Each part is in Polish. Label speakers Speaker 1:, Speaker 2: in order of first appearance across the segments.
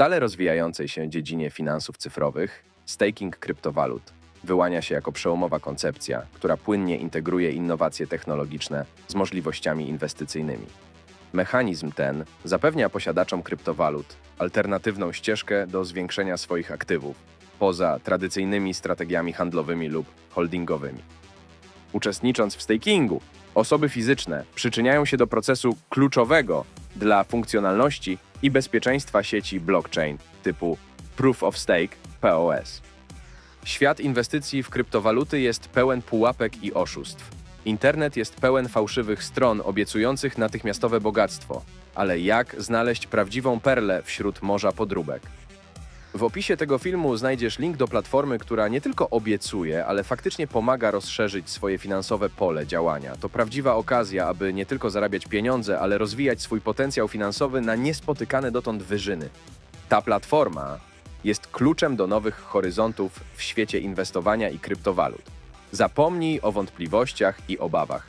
Speaker 1: stale rozwijającej się dziedzinie finansów cyfrowych, staking kryptowalut wyłania się jako przełomowa koncepcja, która płynnie integruje innowacje technologiczne z możliwościami inwestycyjnymi. Mechanizm ten zapewnia posiadaczom kryptowalut alternatywną ścieżkę do zwiększenia swoich aktywów poza tradycyjnymi strategiami handlowymi lub holdingowymi. Uczestnicząc w stakingu, osoby fizyczne przyczyniają się do procesu kluczowego dla funkcjonalności i bezpieczeństwa sieci blockchain typu Proof of Stake POS. Świat inwestycji w kryptowaluty jest pełen pułapek i oszustw. Internet jest pełen fałszywych stron obiecujących natychmiastowe bogactwo, ale jak znaleźć prawdziwą perlę wśród morza podróbek? W opisie tego filmu znajdziesz link do platformy, która nie tylko obiecuje, ale faktycznie pomaga rozszerzyć swoje finansowe pole działania. To prawdziwa okazja, aby nie tylko zarabiać pieniądze, ale rozwijać swój potencjał finansowy na niespotykane dotąd wyżyny. Ta platforma jest kluczem do nowych horyzontów w świecie inwestowania i kryptowalut. Zapomnij o wątpliwościach i obawach.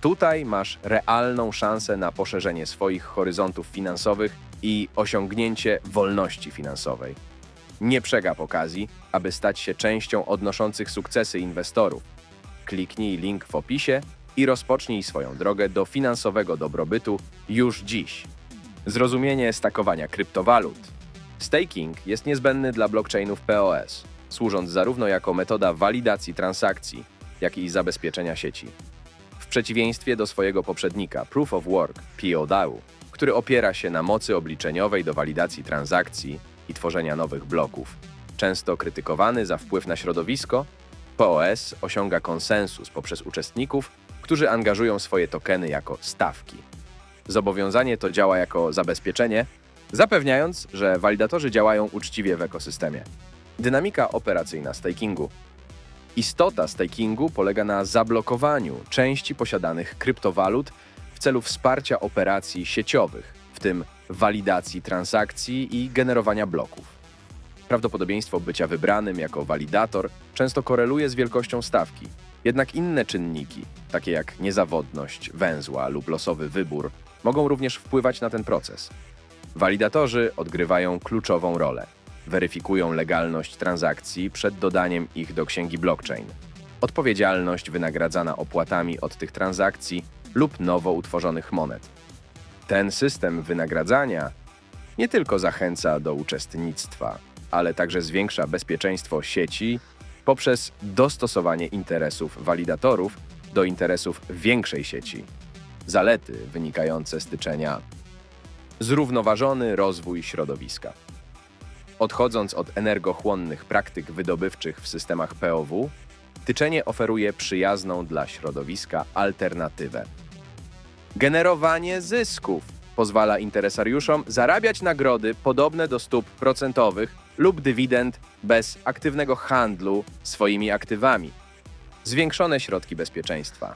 Speaker 1: Tutaj masz realną szansę na poszerzenie swoich horyzontów finansowych i osiągnięcie wolności finansowej. Nie przegap okazji, aby stać się częścią odnoszących sukcesy inwestorów. Kliknij link w opisie i rozpocznij swoją drogę do finansowego dobrobytu już dziś. Zrozumienie stakowania kryptowalut. Staking jest niezbędny dla blockchainów POS, służąc zarówno jako metoda walidacji transakcji, jak i zabezpieczenia sieci. W przeciwieństwie do swojego poprzednika Proof of Work POW, który opiera się na mocy obliczeniowej do walidacji transakcji i tworzenia nowych bloków, często krytykowany za wpływ na środowisko, POS osiąga konsensus poprzez uczestników, którzy angażują swoje tokeny jako stawki. Zobowiązanie to działa jako zabezpieczenie, zapewniając, że walidatorzy działają uczciwie w ekosystemie. Dynamika operacyjna stakingu. Istota stakingu polega na zablokowaniu części posiadanych kryptowalut w celu wsparcia operacji sieciowych, w tym walidacji transakcji i generowania bloków. Prawdopodobieństwo bycia wybranym jako walidator często koreluje z wielkością stawki. Jednak inne czynniki, takie jak niezawodność, węzła lub losowy wybór, mogą również wpływać na ten proces. Walidatorzy odgrywają kluczową rolę. Weryfikują legalność transakcji przed dodaniem ich do księgi blockchain. Odpowiedzialność wynagradzana opłatami od tych transakcji lub nowo utworzonych monet. Ten system wynagradzania nie tylko zachęca do uczestnictwa, ale także zwiększa bezpieczeństwo sieci poprzez dostosowanie interesów walidatorów do interesów większej sieci. Zalety wynikające z tyczenia zrównoważony rozwój środowiska. Odchodząc od energochłonnych praktyk wydobywczych w systemach POW, tyczenie oferuje przyjazną dla środowiska alternatywę. Generowanie zysków pozwala interesariuszom zarabiać nagrody podobne do stóp procentowych lub dywidend bez aktywnego handlu swoimi aktywami. Zwiększone środki bezpieczeństwa.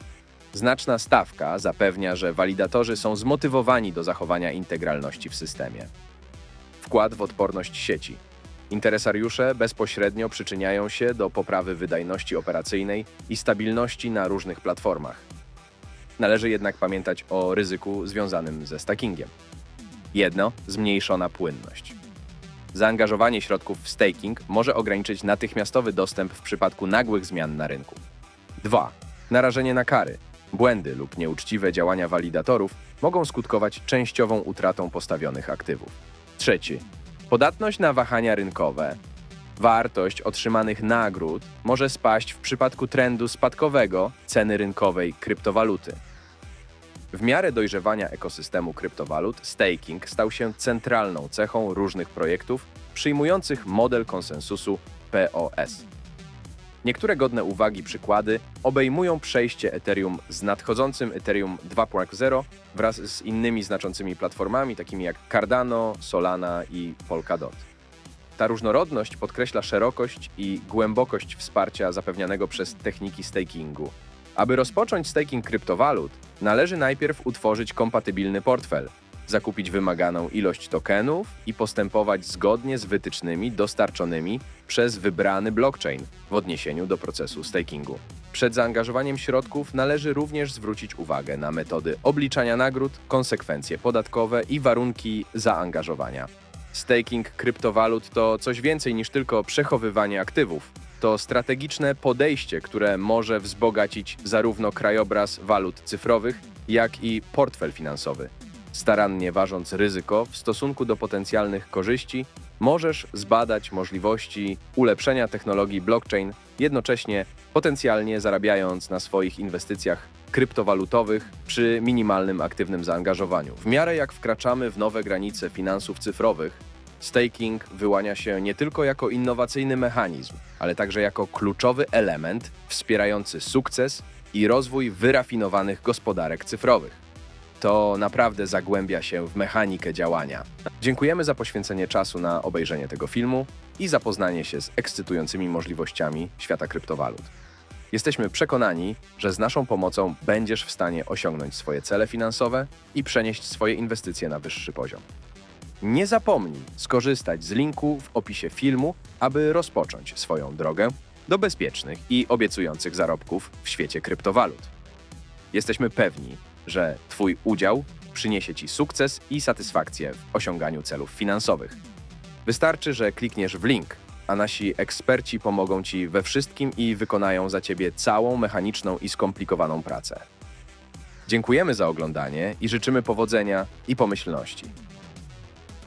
Speaker 1: Znaczna stawka zapewnia, że walidatorzy są zmotywowani do zachowania integralności w systemie. Wkład w odporność sieci. Interesariusze bezpośrednio przyczyniają się do poprawy wydajności operacyjnej i stabilności na różnych platformach. Należy jednak pamiętać o ryzyku związanym ze stakingiem. Jedno, zmniejszona płynność. Zaangażowanie środków w staking może ograniczyć natychmiastowy dostęp w przypadku nagłych zmian na rynku. 2. Narażenie na kary. Błędy lub nieuczciwe działania walidatorów mogą skutkować częściową utratą postawionych aktywów. Trzeci. Podatność na wahania rynkowe. Wartość otrzymanych nagród może spaść w przypadku trendu spadkowego ceny rynkowej kryptowaluty. W miarę dojrzewania ekosystemu kryptowalut, staking stał się centralną cechą różnych projektów przyjmujących model konsensusu POS. Niektóre godne uwagi przykłady obejmują przejście Ethereum z nadchodzącym Ethereum 2.0 wraz z innymi znaczącymi platformami takimi jak Cardano, Solana i Polkadot. Ta różnorodność podkreśla szerokość i głębokość wsparcia zapewnianego przez techniki stakingu. Aby rozpocząć staking kryptowalut, należy najpierw utworzyć kompatybilny portfel, zakupić wymaganą ilość tokenów i postępować zgodnie z wytycznymi dostarczonymi przez wybrany blockchain w odniesieniu do procesu stakingu. Przed zaangażowaniem środków należy również zwrócić uwagę na metody obliczania nagród, konsekwencje podatkowe i warunki zaangażowania. Staking kryptowalut to coś więcej niż tylko przechowywanie aktywów. To strategiczne podejście, które może wzbogacić zarówno krajobraz walut cyfrowych, jak i portfel finansowy. Starannie ważąc ryzyko w stosunku do potencjalnych korzyści, możesz zbadać możliwości ulepszenia technologii blockchain, jednocześnie potencjalnie zarabiając na swoich inwestycjach kryptowalutowych przy minimalnym aktywnym zaangażowaniu. W miarę jak wkraczamy w nowe granice finansów cyfrowych, staking wyłania się nie tylko jako innowacyjny mechanizm, ale także jako kluczowy element wspierający sukces i rozwój wyrafinowanych gospodarek cyfrowych. To naprawdę zagłębia się w mechanikę działania. Dziękujemy za poświęcenie czasu na obejrzenie tego filmu i zapoznanie się z ekscytującymi możliwościami świata kryptowalut. Jesteśmy przekonani, że z naszą pomocą będziesz w stanie osiągnąć swoje cele finansowe i przenieść swoje inwestycje na wyższy poziom. Nie zapomnij skorzystać z linku w opisie filmu, aby rozpocząć swoją drogę do bezpiecznych i obiecujących zarobków w świecie kryptowalut. Jesteśmy pewni, że Twój udział przyniesie Ci sukces i satysfakcję w osiąganiu celów finansowych. Wystarczy, że klikniesz w link, a nasi eksperci pomogą Ci we wszystkim i wykonają za Ciebie całą mechaniczną i skomplikowaną pracę. Dziękujemy za oglądanie i życzymy powodzenia i pomyślności.